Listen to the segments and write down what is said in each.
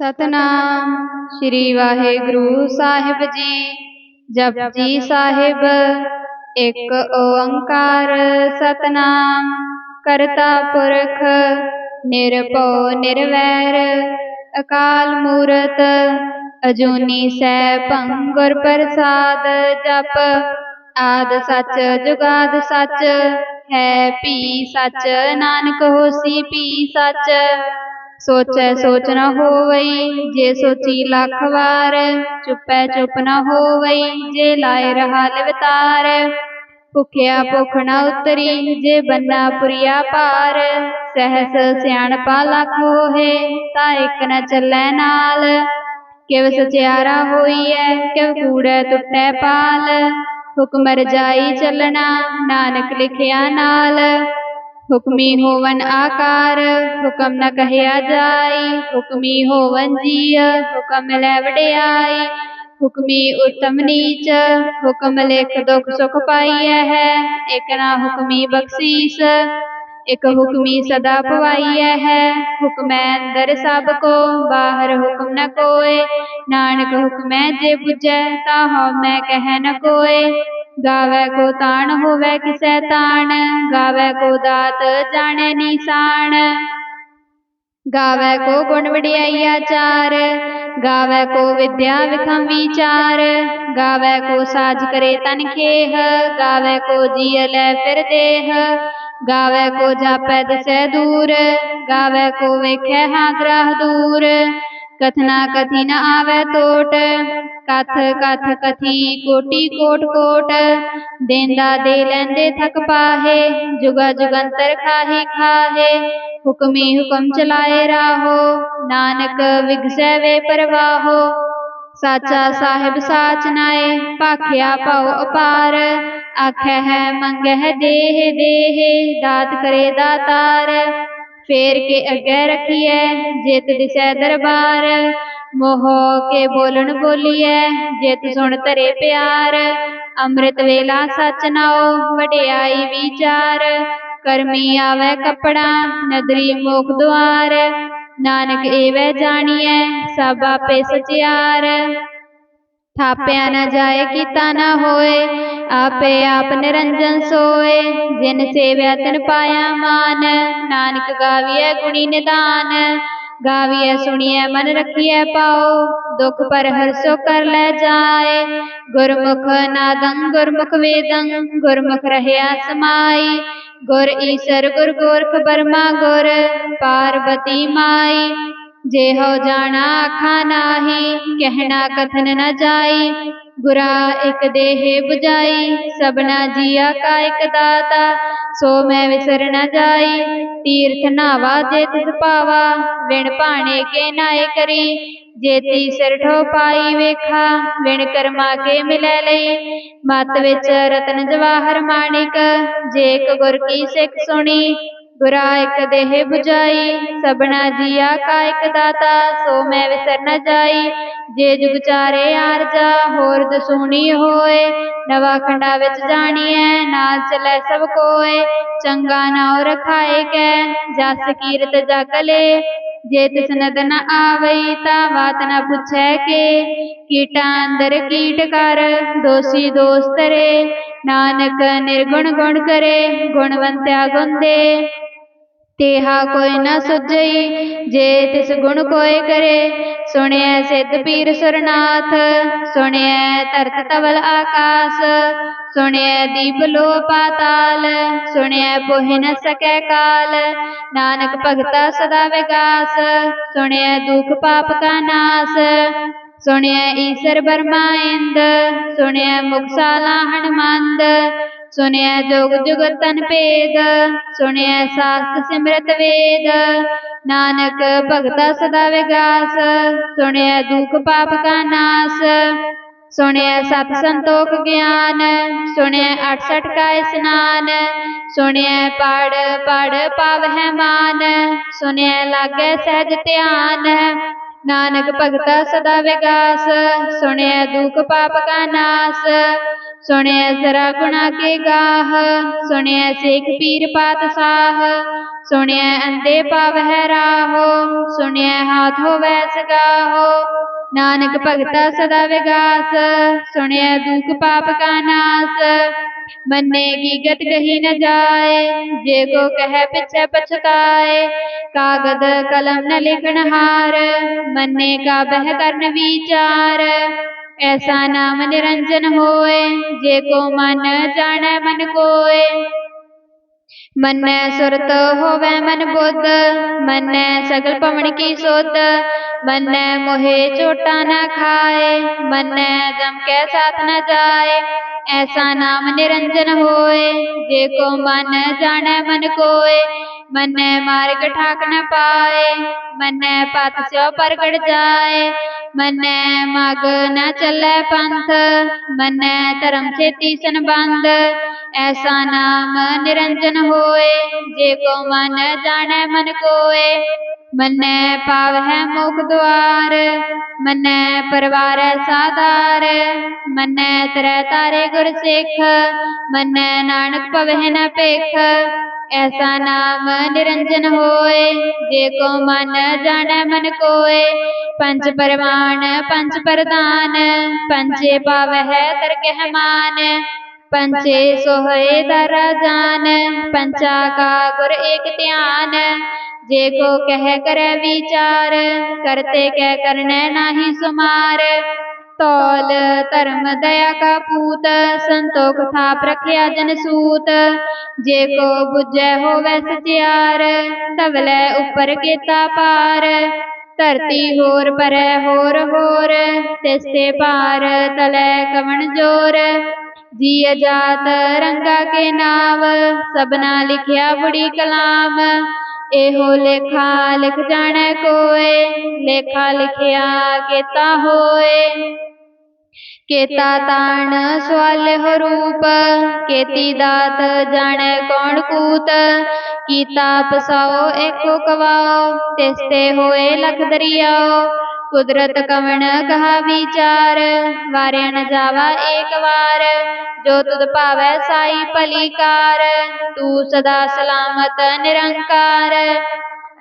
ਸਤਨਾਮ ਸ੍ਰੀ ਵਾਹਿਗੁਰੂ ਸਾਹਿਬ ਜੀ ਜਪਜੀ ਸਾਹਿਬ ਇੱਕ ਓੰਕਾਰ ਸਤਨਾਮ ਕਰਤਾ ਪੁਰਖ ਨਿਰਭਉ ਨਿਰਵੈਰ ਅਕਾਲ ਮੂਰਤ ਅਜੂਨੀ ਸੈਭੰ ਗੁਰ ਪ੍ਰਸਾਦ ਜਪ ਆਦ ਸੱਚ ਜੁਗਾਦ ਸੱਚ ਹੈ ਭੀ ਸੱਚ ਨਾਨਕ ਹੋਸੀ ਭੀ ਸੱਚ ਸੋਚੈ ਸੋਚ ਨ ਹੋਵਈ ਜੇ ਸੋਚੀ ਲੱਖ ਵਾਰ ਚੁੱਪੈ ਚੁੱਪ ਨ ਹੋਵਈ ਜੇ ਲਾਏ ਰਹਾ ਲਿਵਤਾਰ ਭੁਖਿਆ ਭੁਖ ਨ ਉਤਰੀ ਜੇ ਬੰਨਾ ਪੁਰੀਆ ਪਾਰ ਸਹਿਸ ਸਿਆਣਪਾ ਲੱਖ ਹੋਏ ਤਾ ਇੱਕ ਨ ਚੱਲੈ ਨਾਲ ਕਿਵ ਸਚਿਆਰਾ ਹੋਈਐ ਕਿਵ ਕੂੜੈ ਟੁੱਟੈ ਪਾਲ ਹੁਕਮ ਰਜਾਈ ਚੱਲਣਾ ਨਾਨਕ ਲਿਖਿਆ ਨਾਲ हुक्मी होवन आकार हुक्म न कहया जाई हुक्मी होवन जिय हुक्म लै आई हुक्मी उत्तम नीच हुक्म लेख दुख सुख पाई है एक ना हुक्मी बख्शीस एक हुक्मी सदा पवाई है हुक्म अंदर सबको बाहर हुक्म न कोय नानक हुक्म जे बुझे ता हो मैं कह न कोय गावे को ताण होवे किसे ताण गावे को दात जाने निशान गावे को गुण आचार गावे को विद्या विखम विचार गावे को साज करे तन खेह गावे को जियल फिर देह गावे को जापै दसे दूर गावे को वेखे हाँ ग्रह दूर कथना कथी न आवे तोट। कथ कथ, कथी, कोटी, कोट कोट। देंदा दे लेंदे थक पाहे। जुगा, जुगंतर खाहे खाहे। हुक्मे, हुक्म चलाए राहो। नानक विगसै वे परवाहो। साचा साहिब साच नाए भाख्या पाओ अपार। आखे है, मंग है, देह देह। दात करे दातार। फेर के अगे रखिए, जित दिशा दरबार। मोह के बोलन बोलिए, जित सुन तरे प्यार। अमृत वेला सच नाओ वडियाई विचार। करमी आवे कपड़ा, नदरी मोख द्वार नानक एवै जानिए, सब आपे सचियार। थापे न जाए कि ताना होए। आपे आप निरंजन सोए। जिन से व्यातन पाया मान। नानक गाविय गुणी निदान। गाविय सुनिए मन रखिए पाओ। दुख पर हर्षो कर ले जाए। गुरमुख नादंग गुरमुख वेदंग गुरमुख रहया समाई गुर ईश्वर गुर गोरख बर्मा गुर। पार्वती माई। जे हो जाना खाना ही, कहना कथन न जाई। गुरा एक देहे बुझाई, सबना जिया का एक दाता। सो मैं विसर न जाई, तीर्थ नावा जे तिस पावा। विण पाने के नाए करी, जे जेती सरठो पाई वेखा। विण कर्मा के मिले लई, मत विच रतन जवाहर माणिक। जे एक गुर की सिख सुनी ਬੁਰਾ ਇਕ ਦੇਹ 부ਜਾਈ ਸਬਨਾ ਜੀਆ ਕਾ ਇਕ ਦਾਤਾ ਸੋ ਮੈਂ ਵਿਸਰ ਨ ਜਾਈ ਜੇ ਜੁਗ ਚਾਰੇ ਆਰਜਾ ਹੋਰ ਦਸੂਣੀ ਹੋਏ ਨਵਾ ਖੰਡਾ ਵਿੱਚ ਜਾਣੀਐ ਨਾ ਚਲੇ ਸਭ ਕੋਏ ਚੰਗਾ ਨਾਉ ਰਖਾਏ ਕੈ ਜਸ ਕੀਰਤ ਜਗਲੇ ਜੇ ਤਿਸ ਨਦਨ ਆਵਈ ਤਾ ਬਾਤ ਨ ਪੁੱਛੈ ਕੇ ਕੀਟਾ ਅੰਦਰ ਕੀਟ ਕਰ ਦੋਸੀ ਦੋਸਤਰੇ ਨਾਨਕ ਨਿਰਗੁਣ ਗੁਣ ਕਰੇ ਗੁਣਵੰਤਿਆ ਗੁੰਦੇ तेहा कोई न सुझई जे तिस गुण कोय करे सुनिए सिद्ध पीर सुरनाथ सुनिए तरत तवल आकाश सुनिए दीप लो पाताल सुनिए पोहि न सकै काल नानक भगता सदा विकास सुनिए दुख पाप का नास सुनिए ईश्वर बर्मा इंद सुनिए मुक्साला हनुमंद सुनया जोग जुगतन पेद सुनिय शास्त्र सिमृत वेद। नानक भगता सदा विगास सुनिय दुख पाप का नाश सुनिय सत संतोख ज्ञान सुनिय अठसठ का स्नान। सुनिय पढ़ पढ़ पाव है मान सुनिय लागे सहज ध्यान। ਨਾਨਕ ਭਗਤਾ ਸਦਾ ਵਿਗਾਸ ਸੁਣਿਐ ਦੁਖ ਪਾਪ ਕਾ ਨਾਸ ਸੁਣਿਐ ਸਰਾ ਗੁਣਾ ਕੇ ਗਾਹ ਸੁਣਿਐ ਸੇਖ ਪੀਰ ਪਾਤਸ਼ਾਹ ਸੁਣਿਐ ਅੰਦੇ ਪਾਵਹਿ ਰਾਹੋ ਸੁਣਿਐ ਹਾਥ ਹੋਵੈ ਸਗਾਹੋ ਨਾਨਕ ਭਗਤਾ ਸਦਾ ਵਿਗਾਸ ਸੁਣਿਐ ਦੁਖ ਪਾਪ ਕਾ ਨਾਸ मन्ने की गत कही न जाए, जे को कह पिछे पछताए। कागद कलम न लिखन हार, मन्ने का बह करन विचार। ऐसा नाम निरंजन होए, जे को मन जाने मन कोए। मन सुरत होवे मन बुद्ध मन सगल पवन की सोत। मन मोहे चोटा न खाए मन जम के साथ न जाए। ऐसा नाम निरंजन होए जेको मन जाने मन कोए, मन मार्ग ठाक न पाए, मन पत स्यो प्रगट जाए। मन मग न चल पंथ, मन धर्म छेती संबंध ऐसा नाम निरंजन होए, जे को मन जाने मन कोए। मन पाव है मुख द्वार, मन परवार साधार मन तरह तारे गुर सिख, मन नानक पवह न पेख। ऐसा नाम निरंजन होए, जे को मन जाने मन कोए। पंच परवान पंच प्रदान पंचे पावह तरगहमान पंचे सोहे दरा जान पंचा का गुर एक ध्यान जे को कह कर विचार, करते कह करने नाही सुमार। तौल, धर्म, दया का पूत, संतोख था प्रख्या जन सूत जे को बुझे हो वैसे त्यार तबले ऊपर के पार ਧਰਤੀ ਹੋਰ ਪਰੈ ਹੋਰ ਹੋਰ ਤਿਸ ਤੇ ਭਾਰ ਤਲੈ ਕਵਣ ਜੋਰ ਜੀ ਅਜਾਤ ਰੰਗਾ ਕੇ ਨਾਮ ਸਬਨਾ ਲਿਖਿਆ ਬੜੀ ਕਲਾਮ ਇਹੋ ਲੇਖਾ ਲਿਖ ਜਾਣੈ ਕੋਏ ਲੇਖਾ ਲਿਖਿਆ ਕੀਤਾ ਹੋਏ કેતા તાણ સ્વાલેહ રૂપ કેતી દાત જાણે કોણ કૂત કીતા પસાઓ એકો કવાઓ તેસ્તે હોએ લખ દરિયાઓ કુદરત કવણ કહા વિચાર વારે ન જાવા એક વાર जो तुद पावै साई पलिकार तू सदा सलामत निरंकार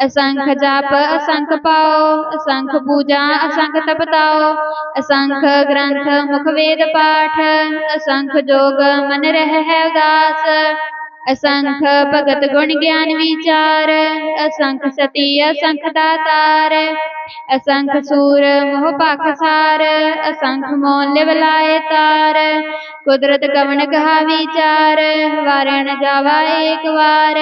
असंख्य जाप असंख्य पाओ असंख्य पूजा असंख्य तपताओ असंख्य ग्रंथ, मुख वेद पाठ असंख्य जोग, मन रह है उदास। असंख भगत गुण ज्ञान विचार, असंख सती, असंख दातार, असंख सूर, मोह पाखसार, असंख मोल बलाय तार, कुदरत कवन कहा विचार, वारण जावा एक बार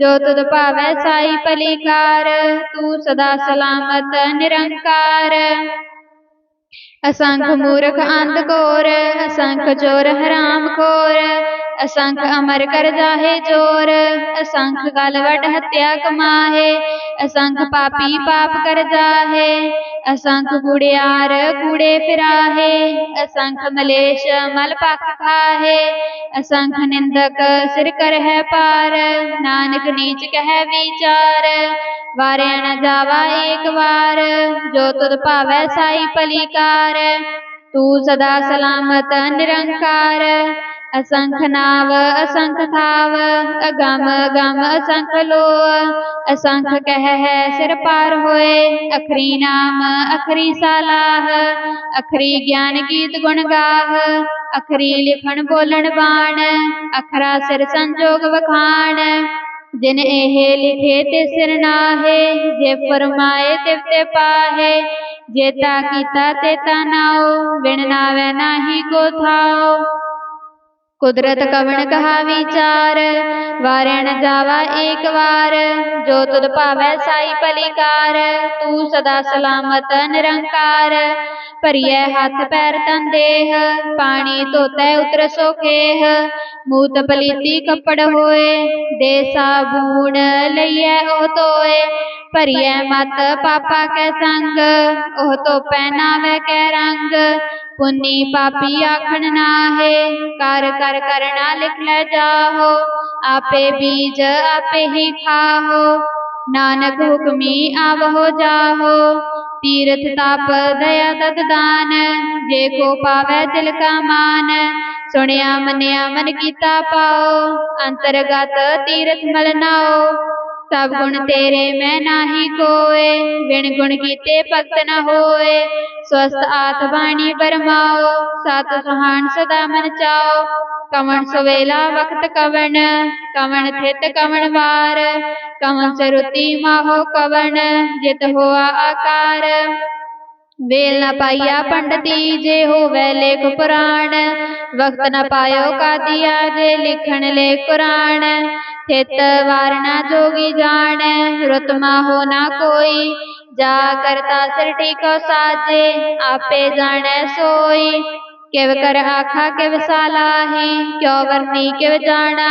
जो तुद पावै साई पलिकार, तू सदा सलामत निरंकार। असंख मूर्ख अंध घोर असंख चोर हराम खोर असंख अमर कर जाहे चोर। असंख गलवट हत्या कमाहे। असंख पापी पाप कर जाहे। असंख गुड़ियार कूड़े फिराहे। असंख मलेश मल पाक खाहे। असंख निंदक सिर कर है पार। नानक नीच कह विचार। वारे न जावा एक बार जो तुद पावे साई पलीकार। तू सदा सलामत निरंकार। असंख नाव असंख थाव अगम, गम असंख लो असंख कह है सिर पार होए, अखरी नाम, अखरी सालाह, अखरी ज्ञान गीत गुण गाह, अखरी लिखन बोलन बाण, अखरा सिर संजोग वखान जिन एह लिखे ते सिर नाहे, जे फरमाए ते ते पाहे जेता कीता तेता नाओ, बिन नावे नाही को थाओ। ਨਾਵੇ ਨਾਹੀ ਕੋ ਥਾਉ ਕੁਦਰਤ ਕਵਣ ਕਹਾ ਵਿਚਾਰ ਵਾਰਿਆ ਨ ਜਾਵਾ ਏਕ ਵਾਰ ਜੋ ਤੁਧ ਭਾਵੈ ਸਾਈ ਪਲੀਕਾਰ ਤੂੰ ਸਦਾ ਸਲਾਮਤ ਨਿਰੰਕਾਰ ਭਰੀਐ ਹੱਥ ਪੈਰ ਤਨ ਦੇਹ ਪਾਣੀ ਧੋਤੈ ਉਤਰ ਸੋਖੇਹ ਮੂਤ ਪਲੀਤੀ ਕੱਪੜ ਹੋਏ ਦੇ ਸਾਬੂਣ ਲਈਐ ਉਹ ਤੋਏ ਭਰੀਐ ਮਤ ਪਾਪਾ ਕੈ ਸੰਗ ਉਹ ਤੋ ਪਹਿਨਾਵੇ ਕੈ ਰੰਗ पुण्य पापी आखण नाहे। कार, कर करना लिख ल जाहो। आपे बीज आपे ही खाहो। नानक हुक्मी आवहो जाहो। तीर्थ ताप दया तद दान। जे को पावे दिल का मान। सुनिया मनिया मन कीता पाओ। अंतर्गत तीर्थ मलनाओ तब गुण तेरे मैं नाही कोय बिन गुण कीते भगत न होए। स्वस्थ आत बाणी बरमाओ सात सुहान सदा मन चाओ। कमन सवेला वक्त कवन। कवन थित कवन वार। कवन सरुति माहो कवन। जित हुआ आकार। वेल न पाइया पंडती जे होवे लेख पुराण। वक्त न पायो का दिया जे लिखण ले कुरान थित वारना जोगी जान रुतमा हो ना कोई। जा करता सिर को साजे, आपे जाने सोई। केव कर आखा किव सालाही, क्यों वरनी केव जाना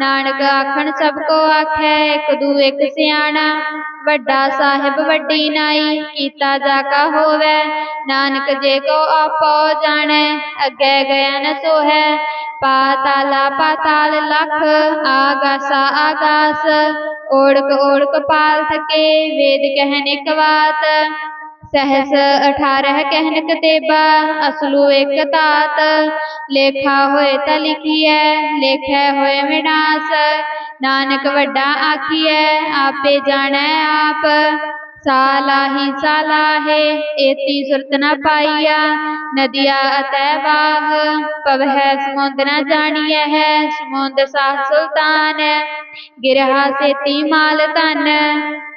नानक आखन सबको आखे एक दू एक सियाणा। ਵੱਡਾ ਸਾਹਿਬ ਵੱਡੀ ਨਾਈ ਕੀਤਾ ਜਾ ਕਾ ਹੋਵੇ ਨਾਨਕ ਜੇ ਕੋ ਆਪੋ ਜਾਣੈ ਅੱਗੇ ਗਿਆ ਨ ਸੋਹੈ ਪਾਤਾਲਾ ਪਾਤਾਲ ਲਖ ਆਗਾਸਾ ਆਗਾਸ ओढ़क ओढ़क पाल थके वेद कहन एक बात सहस अठारह कहन कतेबा असलू एक तात लेखा होए त लिखिए लेखै होए विनाश नानक वड्डा आखिए आपे जाने आप। सालाही सालाहे एती सुरत न पाइया। नदिया अतः वाह पवह समुंद न जानिए है। समुंद साह सुल्तान गिरहा सेती माल तन।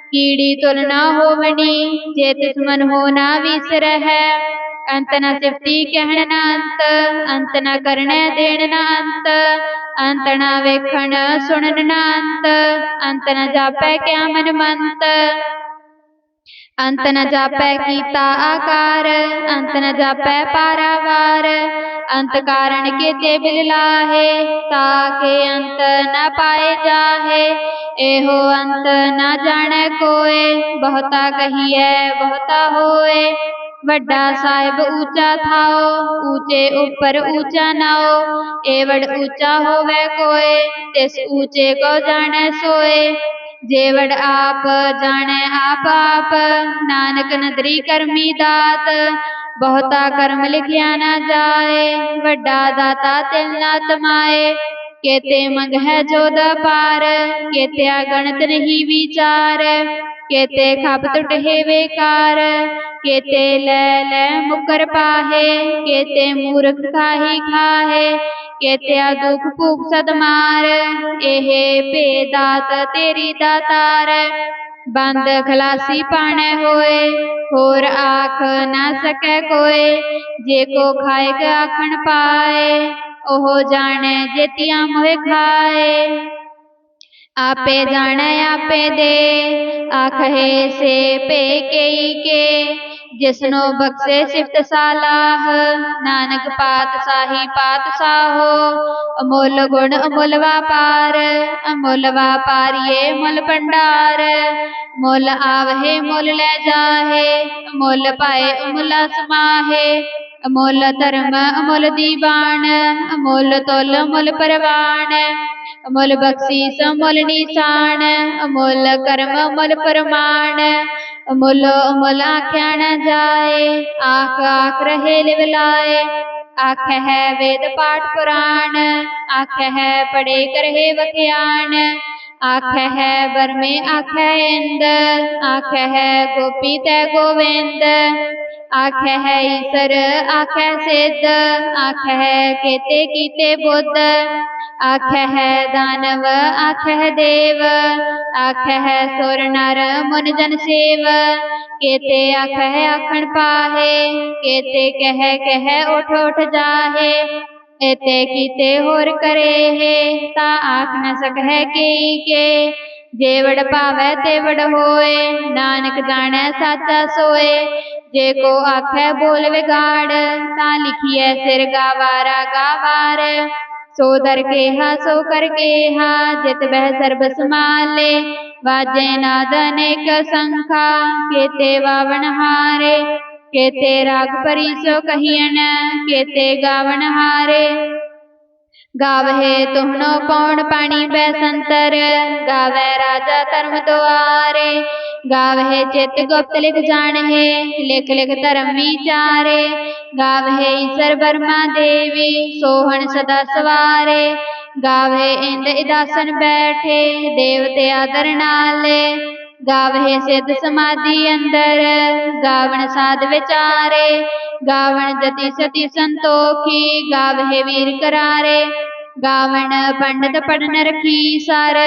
कीड़ी तुल न होवनी तिस मन हो ना विसर है। अंत न सिफती कहण न अंत अंत न करण देण न अंत अंत न वेखण सुणन न अंत अंत न जापै क्या मन मंत अंत न जापै कीता आकार अंत न जापै पारावार, अंत कारण के ते बिल लाहे, ताके अंत न पाए जाहे। एहो अंत न जाने कोय बहुता कहिए बहुता होए। ਵੱਡਾ ਸਾਹਿਬ ਉੱਚਾ ਥਾਓ ਉੱਚੇ ਉੱਪਰ ਉੱਚਾ ਨਾਓ ਏਵੜ ਉੱਚਾ ਹੋਵੇ ਕੋਏ ਤਿਸ ਉੱਚੇ ਕੋ ਜਾਣੈ ਸੋਏ जेवड़ आप जाने आप आप नानक नदरी करमी दात बहुता कर्म लिखिया ना जाए वड्डा दाता तिल ना तमाए केते मंग है जोद पार केते गणत नहीं विचार केते खप टुट हे बेकार केते ले ले मुकर पाहे, केते मूर्ख खाही खाहे केत्या दुख भूख सदमार एहे बेदात तेरी दातार। बंद खलासी पाने होए, होर आख न सके कोए, जे को खाए आखन पाए, ओहो जाने जेतिया मोहे खाए। आपे जाने आपे दे आखे से पे के के। जिसनो बख्शे सिफत सालाह नानक पात साही पात साहो। अमोल गुण अमोल व्यापार अमोल व्यापारिये मुल भंडार। मुल आवहे मुल ले जाहे मुल पाए अमुल समाहे अमोल धर्म, अमोल दीवान अमोल तुल मुल परवान अमोल बख्शीस, अमोल निशान अमोल कर्म, अमोल प्रमाण, अमोल अमोल आख्या न जाए, आख आख रहे लिवलाए आख है वेद पाठ पुराण, आख है पढ़े करहे वख्यान आख है में आख इंद आख है गोपी तय गोविंद आख है ईसर आख है सिद्ध, आख है केते कीते बुद्ध। आख है दानव, आख है देव। आख है सुर, नर, मुन, जन सेव केते आख है आखण पाहे, केते कह कह, उठ उठ जाहे। एते कीते होर करे है, ता आख न सक है के के। जेवड़ पावे तेवड़ होए नानक जाने साचा सोए। जे को आखे बोल विगाड़ ता लिखिए सिर गावारा गावार। सो दर के हा सो कर के हा जित वह सर्ब समाले वाजे नाद अनेक संखा केते वावन हारे। केते राग परी सो कहियन केते गावन हारे। गावहे तुहनो पौण पाणी बैसंतर गावे राजा धर्म द्वारे गावहे चित गुप्त लिख जान है लिख लिख धर्म विचारे, गावहे ईश्वर वर्मा देवी, सोहन सदा सवारे गावे इंद इदासन बैठे, देवते आदर नाले। ਗਾਵੇ ਸਿੱਧ ਸਮਾਧੀ ਅੰਦਰ ਗਾਵਣ ਸਾਧ ਵਿਚਾਰੇ ਗਾਵਣ ਜਤੀ ਸਤੀ ਸੰਤੋਖੀ ਗਾਵੇ ਵੀਰ ਕਰਾਰੇ ਗਾਵਣ ਪੰਡਤ ਪੜਨ ਰਖੀ ਸਰ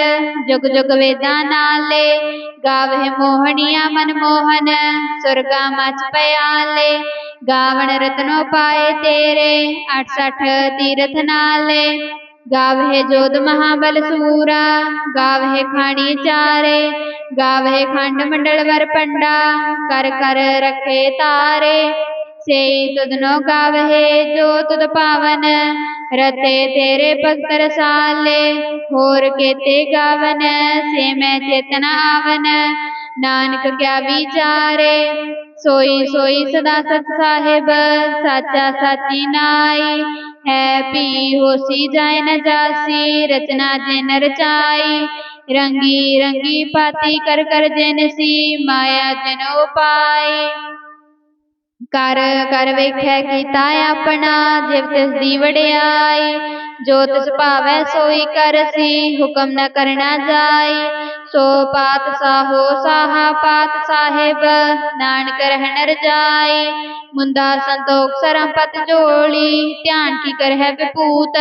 ਜੁਗ ਜੁਗ ਵੇਦਾਂ ਨਾਲੇ ਗਾਵੇ ਮੋਹਣੀਆਂ ਮਨ ਮੋਹਨ ਸੁਰਗਾ ਮਚ ਪਿਆਲੇ ਗਾਵਣ ਰਤਨੋ ਪਾਏ ਤੇਰੇ 68 ਤੀਰਥ ਨਾਲੇ गाव है जोध महाबल सूरा, गाव है खाणी चारे, गाव है खांड मंडल वर पंडा, कर कर रखे तारे। से तुदनो गाव है जो तुद पावन, रते तेरे भक्त साले होर केते गावन, से मैं चेतना आवन। नानक क्या विचारे, सोई सोई सदा सत साहिब, साचा साची नाई। हैपी होसी जाय न जासी, रचना जिन रचाई रंगी रंगी पाती कर कर जिन सी माया जनो पाई। ਕਰ ਕਰ ਵੇਖੈ ਕੀਤਾ ਆਪਣਾ ਜਿਵ ਤਿਸ ਦੀ ਵਡਿਆਈ ਜੋ ਤਿਸ ਭਾਵੈ ਸੋਈ ਕਰਸੀ ਹੁਕਮ ਨ ਕਰਨਾ ਜਾਈ ਸੋ ਪਾਤ ਸਾਹੋ ਸਾਹਾ ਪਾਤ ਸਾਹਿਬ ਨਾਨਕ ਰਹਿਣ ਰਜਾਈ ਮੁੰਦਾ ਸੰਤੋਖ ਸਰਮ ਪਤ ਜੋਲੀ ਧਿਆਨ ਕੀ ਕਰਹਿ ਵਿਪੂਤ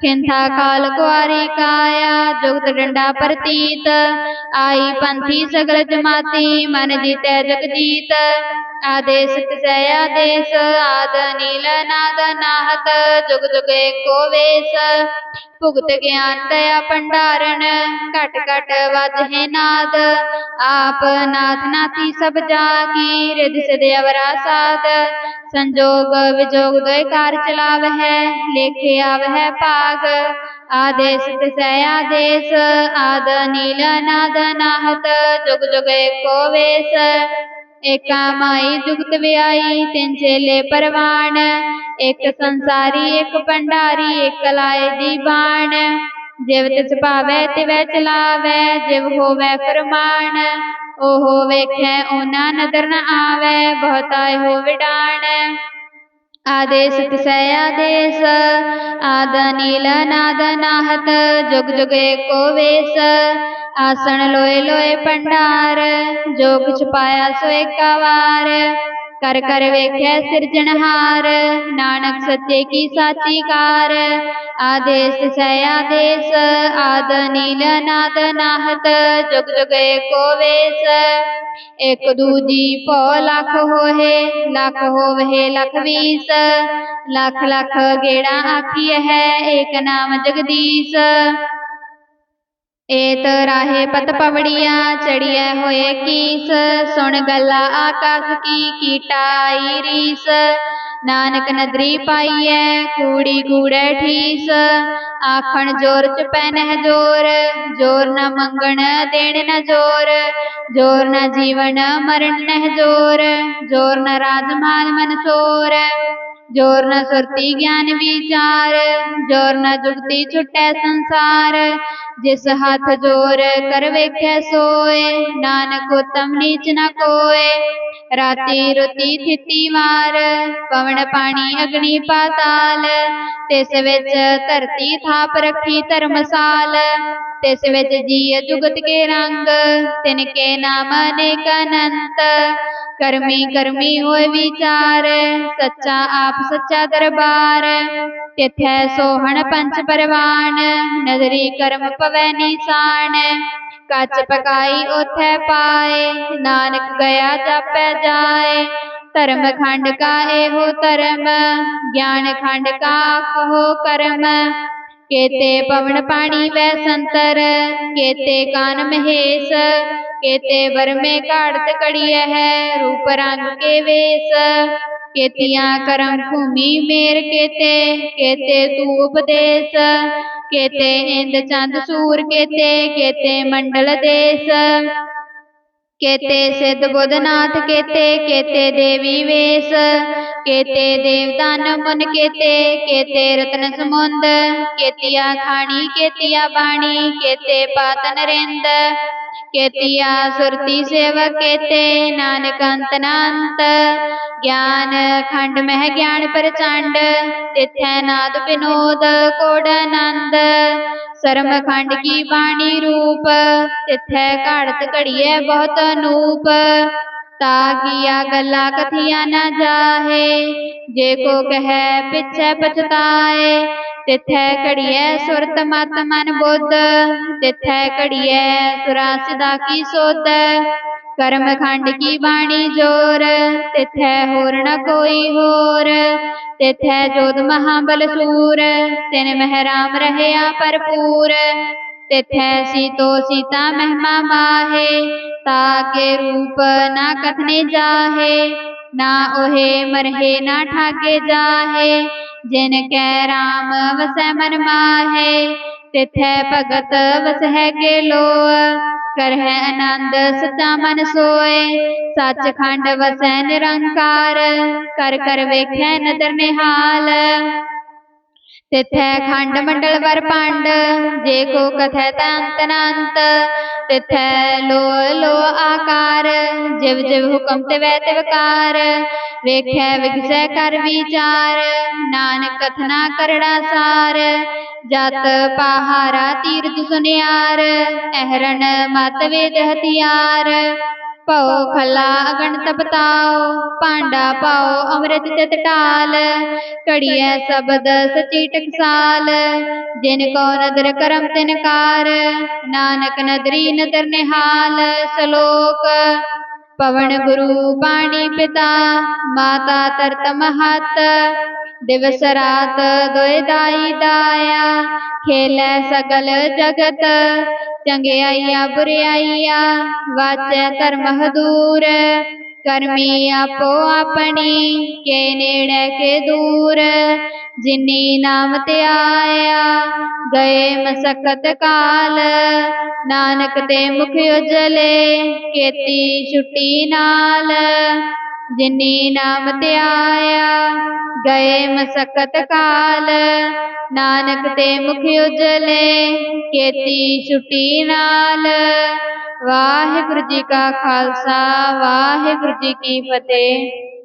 ਖਿੰਥਾ ਕਾਲ ਕੁਆਰੀ ਕਾਇਆ ਜੁਗਤ ਡੰਡਾ ਪ੍ਰਤੀਤ ਆਈ ਪੰਥੀ ਸਗਲ ਜਮਾਤੀ ਮਨ ਜੀਤੈ ਜਗਜੀਤ आदेश जय आदेश आद नील नाद नाहत, जुग जुग को वेश भुगत ज्ञान दया भंडारण, घट घट वज है नाद। आप नाथ नाथी सब जाकी रिद सदयवरा साध संजोग विजोग दय कार चलाव है लेखे आव है पाग। आदेश प्रत्यय आदेश आद नील नाद नाहत, जुग जुग को वेश एक माई जुगत व्यायी तेंचेले परवाण। एक संसारी, एक भंडारी, एक लाए दी बाण जिव तिस भावै तिवै चलावै, जिव होवै फरमान। ओहो वेखै, ओना नदर न आवे, बहुताय हो विडाण आदेश तिसै आदेश, आद नील नाद नाहत, जुग जुगे को वेश। आसन लोए लोए पंडार, जो कुछ पाया सो एक एकावार कर कर वेख्य सिरजनहार नानक सच्चे की साची कार। आदेश सह आदेश, आद नील नाद नाहत, जुग जुग एक वेश। एक दूजी पौ लख होहे, लख हो होवे लख बीस लख लख गेड़ा आखी है, एक नाम जगदीश। एत राहे पत पवड़िया चढ़िया होए कीस सुन गला आकाश की कीटाई रीस नानक नदरी पाइय कूड़ी कूड़े ठीस आखण ज़ोर च पहनह ज़ोर ज़ोर न मंगण देण न ज़ोर ज़ोर न जीवन मरण नह ज़ोर ज़ोर न राजमाल मनसोर ज़ोर न सुरती ज्ञान विचार, ज़ोर न जुड़ती छुट्टे संसार। जिस हाथ ज़ोर कर वेख सोए, नानक उत्तम नीच न कोए। राती रुती थिती वार पवन पानी अग्नि पाताल। तिस विच धरती थाप रखी धर्मसाल तेस विच जिय जुगत के रंग, तिनके नाम अनेक अनंत कर्मी, करमी हो विचार, सच्चा आप, सच्चा दरबार। तिथै सोहन पंच परवान नजरी कर्म पवै निशान। कच पकाई ओथै पाए, नानक गया जापै जाए। धर्म खंड का एहो धर्म, ज्ञान खंड का कहो कर्म। केते पवन पाणी वै संतर, केते कान महेश, केते वर में काड़त कड़िय है, रूप रंग के वेश। केतिया करम भूमि मेर केते केते तू उपदेश। केते इंद चंद सूर केते केते मंडल देश। केते सिद्ध बुधनाथ केते केते देवी वेश। केते देवदान मुन केते केते रत्न समुंद, केतिया खानी केतिया बाणी, केते पात नरेंद केतिया सुरती सेवक केते, नानक अंतनांत ज्ञान खंड मह ज्ञान प्रचंड, तिथै नाद विनोद कोड आनंद सरम खंड की बाणी रूप, तिथै घड़त घड़िए बहुत अनूप तागिया गला कथिया न जाहे। जे को कह, पिछे पछताए। तिथे घड़िए सुरत मत मन बुद्ध। तिथे घड़िए सुरा सिदा की सोत। कर्म खंड की बाणी ज़ोर। तिथे होर न कोई होर। तिथे जोत महाबल सूर। तिन महराम रहया भरपूर तिथै तो सीता महिमा माहे ताके रूप ना कथने जाहे, ना ओहे मरहे ना ठाके जाहे, जिनके राम वस मन माहे, तिथै भगत वस है के कर है आनंद सचा मन सोए सच खंड वसै निरंकार, कर कर वेखै नदर निहाल। तिथै खंड मंडल वर पांड जे को कथै तंत तिथै लो लो आकार जिव जिव हुकम तिवै तिवकार। वेख्य विगसै कर विचार नानक कथना करड़ा सार। जत पहारा तीर्थ सुनियार अहरण मत वेद हथियार। पाओ खला अगणत बताओ पांडा पाओ, अमृत तित टाल। कड़िय शब्द सची टकसाल जिनको नदर करम तिनकार नानक नदरी नदर निहाल सलोक। पवन गुरु पाणी पिता, माता तरत महत। दिवस रात द्वैदाई दाया, खेल सकल जगत। चंगे आइया बुरे बुरियाइया वाच धर्म दूर करमी आपो अपनी के नेड़े, के दूर। जिनी नाम त्याया गए मसकत काल। नानक ते मुख उजले, केती छुट्टी नाल। जिन्नी नाम त्याया, गए मसकत काल। नानक ते मुख उजले, केती छुट्टी नाल। वाहिगुरु जी का खालसा, वाहिगुरु जी की फतेह।